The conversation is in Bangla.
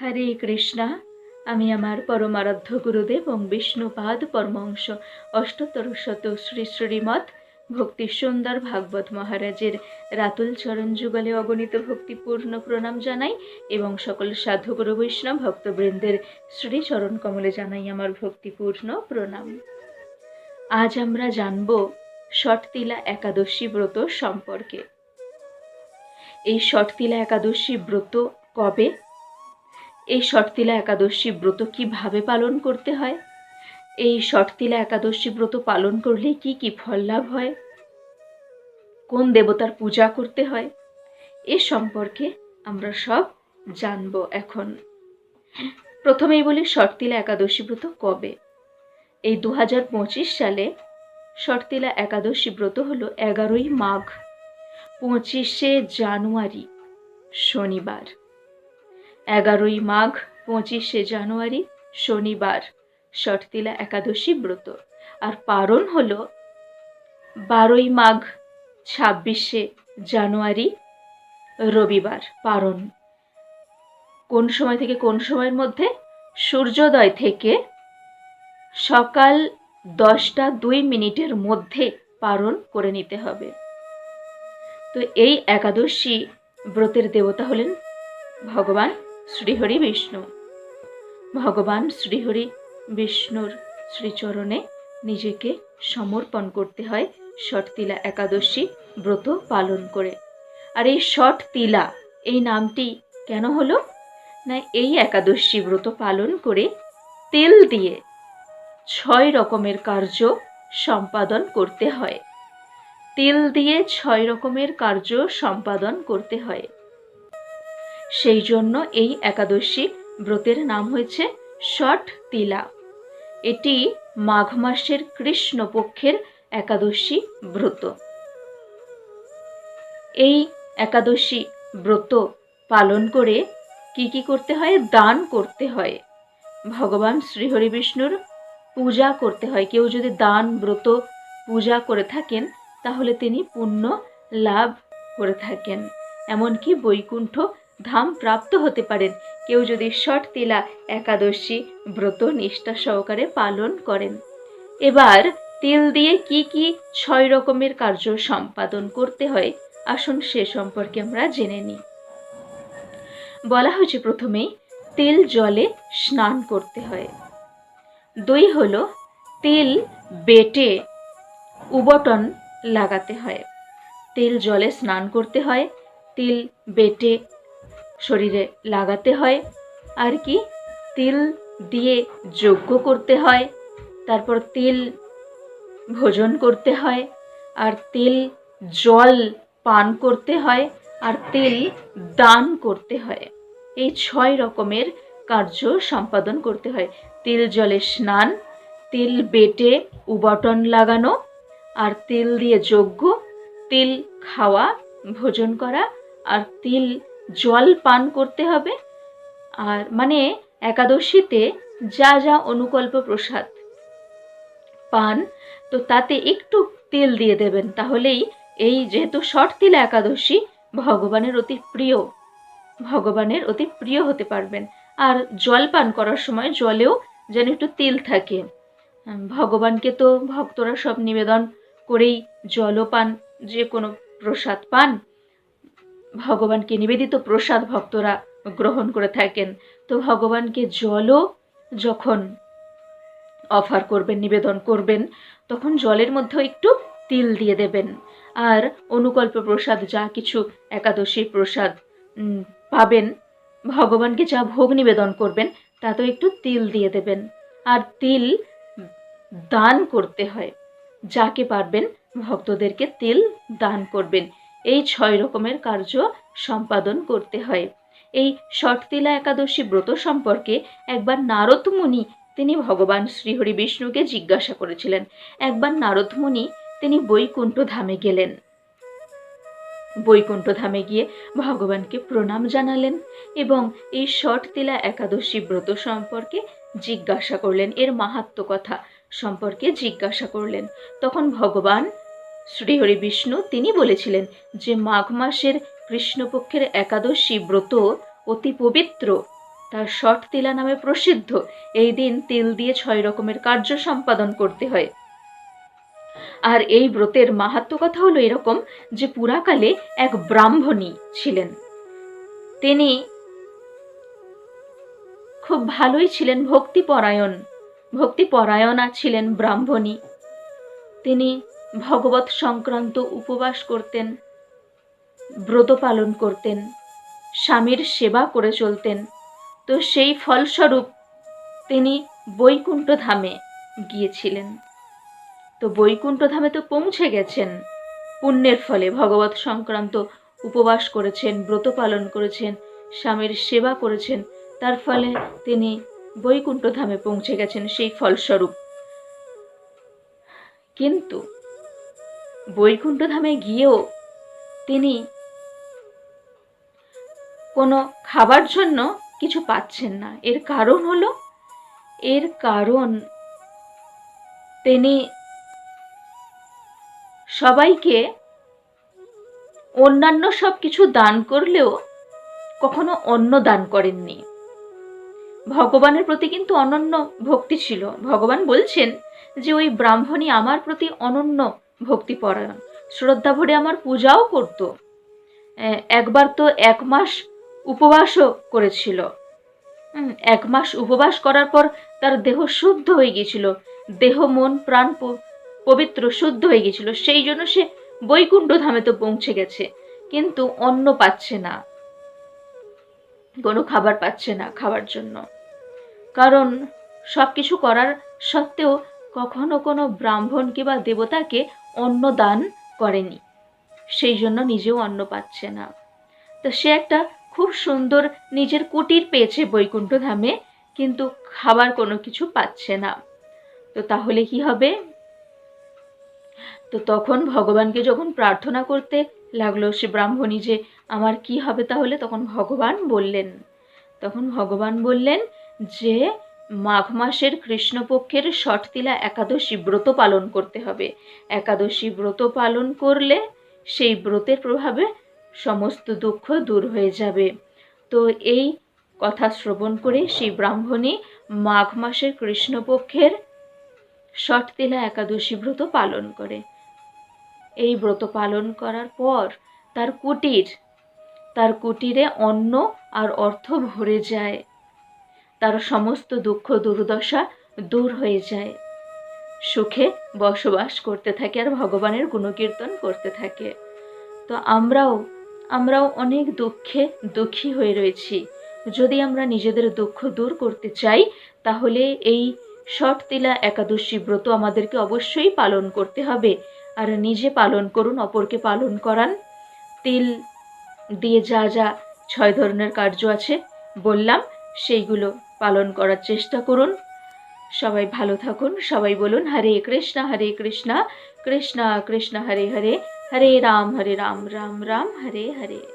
হরে কৃষ্ণা। আমি আমার পরমারাধ্য গুরুদেব এবং বিষ্ণুপাদ পরমংশ অষ্টতর শত শ্রী শ্রীমৎ ভক্তি সুন্দর ভাগবত মহারাজের রাতুল চরণ যুগলে অগণিত ভক্তিপূর্ণ প্রণাম জানাই এবং সকল সাধু গুরু বৈষ্ণব ভক্তবৃন্দের শ্রী চরণ কমলে জানাই আমার ভক্তিপূর্ণ প্রণাম। আজ আমরা জানব ষটতিলা একাদশী ব্রত সম্পর্কে। এই ষটতিলা একাদশী ব্রত কবে এই ষটতিলা একাদশী ব্রত কীভাবে পালন করতে হয়? এই ষটতিলা একাদশী ব্রত পালন করলে কি কি ফল লাভ হয়? কোন দেবতার পূজা করতে হয়? এ সম্পর্কে আমরা সব জানব এখন। প্রথমেই বলি ষটতিলা একাদশী ব্রত কবে? এই দু হাজার পঁচিশ সালে ষটতিলা একাদশী ব্রত হলো এগারোই মাঘ, পঁচিশে জানুয়ারি, শনিবার। এগারোই মাঘ, পঁচিশে জানুয়ারি, শনিবার। ষটতিলা একাদশী ব্রত। আর পারণ হল বারোই মাঘ, ছাব্বিশে জানুয়ারি, রবিবার পারণ। কোন সময় থেকে কোন সময়ের মধ্যে? সূর্যোদয় থেকে সকাল দশটা দুই মিনিটের মধ্যে পারণ করে নিতে হবে। তো এই একাদশী ব্রতের দেবতা হলেন ভগবান শ্রীহরি বিষ্ণু। ভগবান শ্রীহরি বিষ্ণুর শ্রীচরণে নিজেকে সমর্পণ করতে হয় ষট তিলা একাদশী ব্রত পালন করে। আর এই ষট তিলা, এই নামটি কেন হলো? না, এই একাদশী ব্রত পালন করে তেল দিয়ে ছয় রকমের কার্য সম্পাদন করতে হয়। তেল দিয়ে ছয় রকমের কার্য সম্পাদন করতে হয়। সেই জন্য এই একাদশী ব্রতের নাম হয়েছে ষট তিলা। এটি মাঘ মাসের কৃষ্ণপক্ষের একাদশী ব্রত। এই একাদশী ব্রত পালন করে কি কি করতে হয়? দান করতে হয়। ভগবান শ্রীহরি বিষ্ণুর পূজা করতে হয়। কেউ যদি দান ব্রত পূজা করে থাকেন, তাহলে তিনি পুণ্য লাভ করে থাকেন। এমনকি বৈকুণ্ঠ ধাম প্রাপ্ত হতে পারেন। কেউ যদি ষট তিলা একাদশী ব্রত নিষ্ঠা সহকারে পালন করেন। এবার তিল দিয়ে কি কি ছয় রকমের কার্য সম্পাদন করতে হয়, আসুন সে সম্পর্কে আমরা জেনে নিই। বলা হয়েছে প্রথমেই তেল জলে স্নান করতে হয়। দুই হলো তেল বেটে উবটন লাগাতে হয়। তেল জলে স্নান করতে হয়, তিল বেটে শরীরে লাগাতে হয়। আর কি? তিল দিয়ে যজ্ঞ করতে হয়। তারপর তিল ভোজন করতে হয়। আর তিল জল পান করতে হয়। আর তিল দান করতে হয়। এই ছয় রকমের কার্য সম্পাদন করতে হয়। তিল জলে স্নান, তিল বেটে উবটন লাগানো, আর তিল দিয়ে যজ্ঞ, তিল খাওয়া, ভোজন করা, আর তিল জল পান করতে হবে। আর মানে একাদশীতে যা যা অনুকল্প প্রসাদ পান, তো তাতে একটু তেল দিয়ে দেবেন। তাহলেই এই যেহেতু ষট তিল একাদশী, ভগবানের অতি প্রিয়, ভগবানের অতি প্রিয় হতে পারবেন। আর জল পান করার সময় জলেও যেন একটু তেল থাকে। ভগবানকে তো ভক্তরা সব নিবেদন করেই জলও পান, যে কোনো প্রসাদ পান। ভগবানকে নিবেদিত প্রসাদ ভক্তরা গ্রহণ করে থাকেন। তো ভগবানকে জলও যখন অফার করবেন, নিবেদন করবেন, তখন জলের মধ্যেও একটু তিল দিয়ে দেবেন। আর অনুকল্প প্রসাদ, যা কিছু একাদশী প্রসাদ পাবেন, ভগবানকে যা ভোগ নিবেদন করবেন, তাতেও একটু তিল দিয়ে দেবেন। আর তিল দান করতে হয়। যাকে পারবেন, ভক্তদেরকে তিল দান করবেন। এই ছয় রকমের কার্য সম্পাদন করতে হয়। এই ষটতিলা একাদশী ব্রত সম্পর্কে একবার নারদ মুনি তিনি ভগবান শ্রীহরি বিষ্ণুকে জিজ্ঞাসা করেছিলেন। একবার নারদ মুনি তিনি বৈকুণ্ঠ ধামে গেলেন। বৈকুণ্ঠ ধামে গিয়ে ভগবানকে প্রণাম জানালেন এবং এই ষটতিলা একাদশী ব্রত সম্পর্কে জিজ্ঞাসা করলেন। এর মাহাত্ম কথা সম্পর্কে জিজ্ঞাসা করলেন। তখন ভগবান শ্রীহরি বিষ্ণু তিনি বলেছিলেন যে মাঘ মাসের কৃষ্ণপক্ষের একাদশী ব্রত অতি পবিত্র। তার শট তিলা নামে প্রসিদ্ধ। এই দিন তিল দিয়ে ছয় রকমের কার্য সম্পাদন করতে হয়। আর এই ব্রতের মাহাত্ম কথা হলো এরকম যে পুরাকালে এক ব্রাহ্মণী ছিলেন। তিনি খুব ভালোই ছিলেন ভক্তিপরায়ণ। ভক্তিপরায়ণা ছিলেন ব্রাহ্মণী। তিনি ভগবত সংক্রান্ত উপবাস করতেন, ব্রত পালন করতেন, স্বামীর সেবা করে চলতেন। তো সেই ফলস্বরূপ তিনি বৈকুণ্ঠ ধামে গিয়েছিলেন। তো বৈকুণ্ঠ ধামে তো পৌঁছে গেছেন। পুণ্যের ফলে ভগবত সংক্রান্ত উপবাস করেছেন, ব্রত পালন করেছেন, স্বামীর সেবা করেছেন। তার ফলে তিনি বৈকুণ্ঠ ধামে পৌঁছে গেছেন সেই ফলস্বরূপ। কিন্তু বৈকুণ্ঠ ধামে গিয়েও তিনি কোনো খাবার জন্য কিছু পাচ্ছেন না। এর কারণ হলো, এর কারণ তিনি সবাইকে অন্যান্য সব কিছু দান করলেও কখনো অন্ন দান করেননি। ভগবানের প্রতি কিন্তু অনন্য ভক্তি ছিল। ভগবান বলছেন যে, ওই ব্রাহ্মণী আমার প্রতি অনন্য ভক্তিপরায়ণ শ্রদ্ধা ভরে আমার পূজাও করত। একবার তো এক মাস উপবাসও করেছিল। এক মাস উপবাস করার পর তার দেহ শুদ্ধ হয়ে গিয়েছিল। দেহ, মন, প্রাণ পবিত্র, শুদ্ধ হয়ে গিয়েছিল। সেই জন্য সে বৈকুণ্ঠ ধামে তো পৌঁছে গেছে। কিন্তু অন্ন পাচ্ছে না। কোনো খাবার পাচ্ছে না খাওয়ার জন্য। কারণ সব কিছু করার সত্ত্বেও কখনো কোনো ব্রাহ্মণ কিংবা দেবতাকে অন্ন দান করেনি। সেই জন্য নিজেও অন্ন পাচ্ছে না। তো সে একটা খুব সুন্দর নিজের কুটির পেয়েছে বৈকুণ্ঠ ধামে কিন্তু খাবার কোনো কিছু পাচ্ছে না। তো তাহলে কি হবে? তো তখন ভগবানকে যখন প্রার্থনা করতে লাগল সে ব্রাহ্মণী যে, আমার কি হবে তাহলে? তখন ভগবান বললেন। তখন ভগবান বললেন যে মাঘ মাসের কৃষ্ণপক্ষের ষটতিলা একাদশী ব্রত পালন করতে হবে। একাদশী ব্রত পালন করলে সেই ব্রতের প্রভাবে সমস্ত দুঃখ দূর হয়ে যাবে। তো এই কথা শ্রবণ করে সেই ব্রাহ্মণী মাঘ মাসের কৃষ্ণপক্ষের ষটতিলা একাদশী ব্রত পালন করে। এই ব্রত পালন করার পর তার কুটির, তার কুটিরে অন্ন আর অর্থ ভরে যায়। তার সমস্ত দুঃখ দুর্দশা দূর হয়ে যায়। সুখে বসবাস করতে থাকে আর ভগবানের গুণকীর্তন করতে থাকে। তো আমরাও আমরাও অনেক দুঃখে দুঃখী হয়ে রয়েছি। যদি আমরা নিজেদের দুঃখ দূর করতে চাই, তাহলে এই ষটতিলা একাদশী ব্রত আমাদেরকে অবশ্যই পালন করতে হবে। আর নিজে পালন করুন, অপরকে পালন করান। তিল দিয়ে যা যা ছয় ধরনের কার্য আছে, বললাম সেইগুলো। পালন করার চেষ্টা করুন। সবাই ভালো থাকুন। সবাই বলুন, হরে কৃষ্ণ হরে কৃষ্ণ কৃষ্ণ কৃষ্ণ, হরে হরে হরে রাম হরে রাম রাম রাম, হরে হরে।